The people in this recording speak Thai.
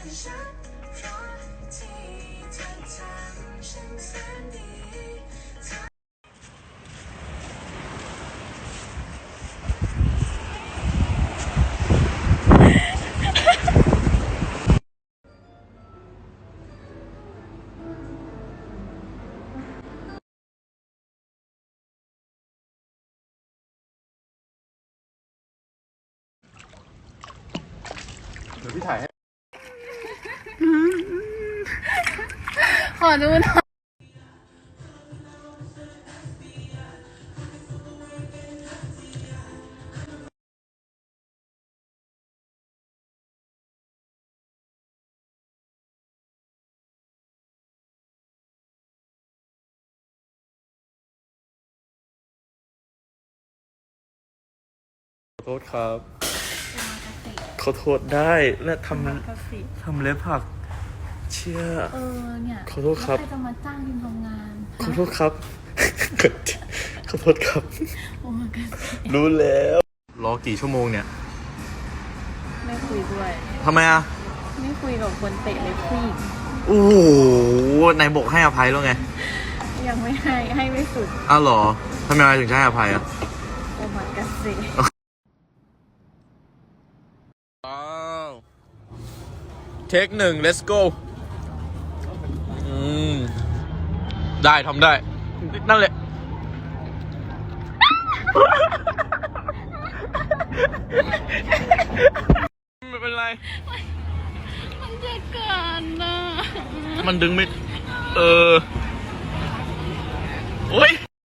ฉันเพราะที่เธอทำฉันแสนดีเธอเดี๋ยวพี่ถ่ายให้ ขอดูหน่อยขอโทษครับ ขอโทษได้ และทำทำเล็บผัก เชื่อเออเนี่ยขอโทษครับ แล้วใครจะมาจ้างทีมทำงานขอโทษครับ ขอโทษครับ โอ้ยกันรู้แล้ว รอกี่ชั่วโมงเนี่ยไม่คุยด้วย ทำไมอะ ไม่คุยกับคนเตะเล็บผู้หญิงโอ้โหนายบอกให้อภัยแล้วไง ยังไม่ให้ให้ไม่สุดอ้าวเหรอทำไมถึงจะให้อภัยอะ โอ้มากันสิว้าวเทคหนึ่ง let's go ได้ทำได้ นั่นแหละ ไม่เป็นไร มันจะเกินนะมันดึงไม่ เออ โอ้ย